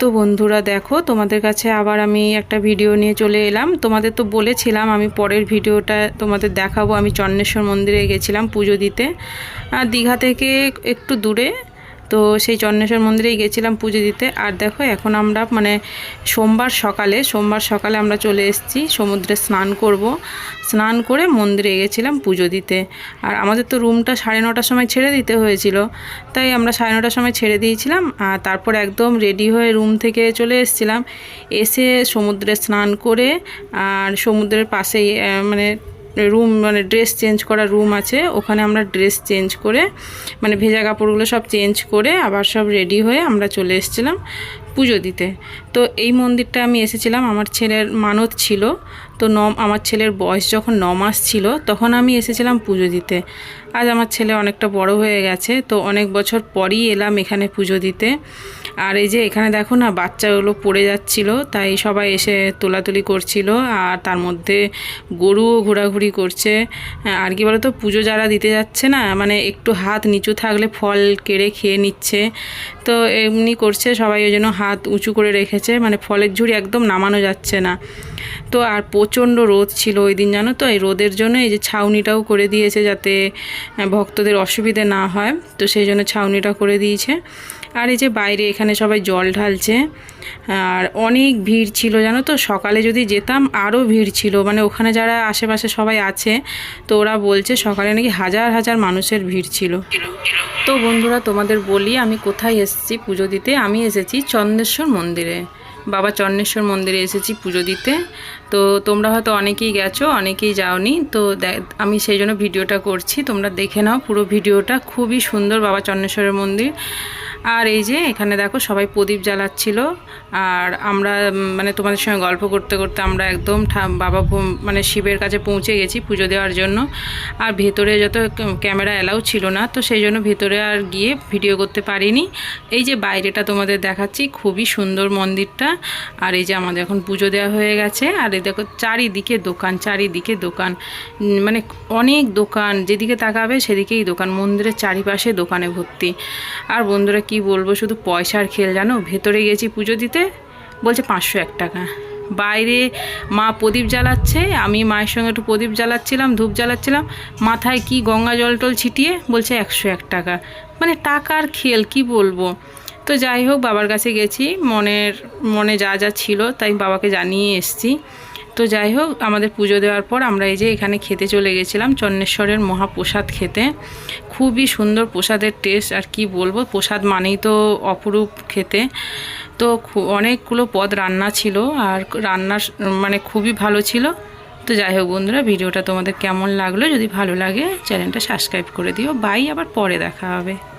তো বন্ধুরা দেখো, তোমাদের কাছে আবার আমি একটা ভিডিও নিয়ে চলে এলাম। তোমাদের তো বলেছিলাম আমি পরের ভিডিওটা তোমাদের দেখাবো। আমি চন্নেশ্বর মন্দিরে গেছিলাম পুজো দিতে। দীঘা থেকে একটু দূরে তো সেই চন্নেশ্বর মন্দিরেই গেছিলাম পুজো দিতে। আর দেখো, এখন আমরা মানে সোমবার সকালে সোমবার সকালে আমরা চলে এসেছি, সমুদ্রে স্নান করব। স্নান করে মন্দিরে গেছিলাম পুজো দিতে। আর আমাদের তো রুমটা সাড়ে নটার সময় ছেড়ে দিতে হয়েছিল। তাই আমরা সাড়ে নটার সময় ছেড়ে দিয়েছিলাম, আর তারপর একদম রেডি হয়ে রুম থেকে চলে এসেছিলাম। এসে সমুদ্রে স্নান করে, আর সমুদ্রের পাশেই মানে রুম মানে ড্রেস চেঞ্জ করা রুম আছে। ওখানে আমরা ড্রেস চেঞ্জ করে মানে ভেজা কাপড়গুলো সব চেঞ্জ করে, আবার সব রেডি হয়ে আমরা চলে এসেছিলাম। পুজো দিতে। তো এই মন্দিরটা আমি এসেছিলাম, আমার ছেলের মানত ছিল। তো ন, আমার ছেলের বয়স যখন ন মাস ছিল, তখন আমি এসেছিলাম পুজো দিতে। আজ আমার ছেলে অনেকটা বড় হয়ে গেছে, তো অনেক বছর পরই এলাম এখানে পুজো দিতে। আর এই যে এখানে দেখো না, বাচ্চাগুলো পড়ে যাচ্ছিল, তাই সবাই এসে তোলাতুলি করছিল, আর তার মধ্যে গরুও ঘোরাঘুরি করছে। আর কি বলতো, পুজো যারা দিতে যাচ্ছে না মানে একটু হাত নিচু থাকলে ফল কেড়ে খেয়ে নিচ্ছে। তো এমনি করছে সবাই, ওই জন্য হাত উঁচু করে রেখেছে মানে ফলের ঝুড়ি একদম নামানো যাচ্ছে না। তো আর প্রচণ্ড রোদ ছিল ওই দিন, জানো তো? এই রোদের জন্য এই যে ছাউনিটাও করে দিয়েছে যাতে ভক্তদের অসুবিধে না হয়। তো সেই জন্য ছাউনিটা করে দিয়েছে। আর এই যে বাইরে এখানে সবাই জল ঢালছে, আর অনেক ভিড় ছিল, জানো তো? সকালে যদি যেতাম আরও ভিড় ছিল। মানে ওখানে যারা আশেপাশে সবাই আছে, তো ওরা বলছে সকালে নাকি হাজার হাজার মানুষের ভিড় ছিল। তো বন্ধুরা, তোমাদের বলি, আমি কোথায় এসেছি পুজো দিতে? আমি এসেছি চন্দেশ্বর মন্দিরে। বাবা চন্নেশ্বর মন্দিরে এসেছি পুজো দিতে। তো তোমরা হয়তো অনেকেই গেছো, অনেকেই যাওনি। তো আমি সেই জন্য ভিডিওটা করছি। তোমরা দেখে নাও পুরো ভিডিওটা। খুবই সুন্দর বাবা চন্নেশ্বরের মন্দির। আর এই যে এখানে দেখো সবাই প্রদীপ জ্বালাচ্ছিল, আর আমরা মানে তোমাদের সঙ্গে গল্প করতে করতে আমরা একদম বাবা মানে শিবের কাছে পৌঁছে গেছি পুজো দেওয়ার জন্য। আর ভেতরে যত ক্যামেরা অ্যালাউ ছিল না, তো সেই জন্য ভেতরে আর গিয়ে ভিডিও করতে পারিনি। এই যে বাইরেটা তোমাদের দেখাচ্ছি, খুবই সুন্দর মন্দিরটা। আর এই যে আমাদের এখন পুজো দেওয়া হয়ে গেছে, আর এই দেখো চারিদিকে দোকান চারিদিকে দোকান। মানে অনেক দোকান, যেদিকে তাকাবে সেদিকেই দোকান, মন্দিরের চারিপাশে দোকানে ভর্তি। আর বন্ধুরা কি বলব, শুধু পয়সার খেল, জানো? ভেতরে গেছি পুজো দিতে, বলছে পাঁচশো এক টাকা। বাইরে মা প্রদীপ জ্বালাচ্ছে, আমি মায়ের সঙ্গে একটু প্রদীপ জ্বালাচ্ছিলাম, ধূপ জ্বালাচ্ছিলাম, মাথায় কি গঙ্গা জল টল ছিটিয়ে বলছে একশো এক টাকা। মানে টাকার খেল, কি বলব? তো যাই হোক, বাবার কাছে গেছি, মনের, মনে যা যা ছিল, তাই বাবাকে জানিয়ে এসছি। তো যাই হোক, আমাদের পুজো দেওয়ার পর আমরা এই যে এখানে খেতে চলে গেছিলাম চন্নেশ্বরের মহাপ্রসাদ খেতে। খুবই সুন্দর প্রসাদের টেস্ট আর কি বলব, প্রসাদ মানেই তো অপরূপ খেতে। তো অনেকগুলো পদ রান্না ছিল, আর রান্না মানে খুবই ভালো ছিল। তো যাই হোক বন্ধুরা, ভিডিওটা তোমাদের কেমন লাগল? যদি ভালো লাগে, চ্যানেলটা সাবস্ক্রাইব করে দিও। বাই, আবার পরে দেখা হবে।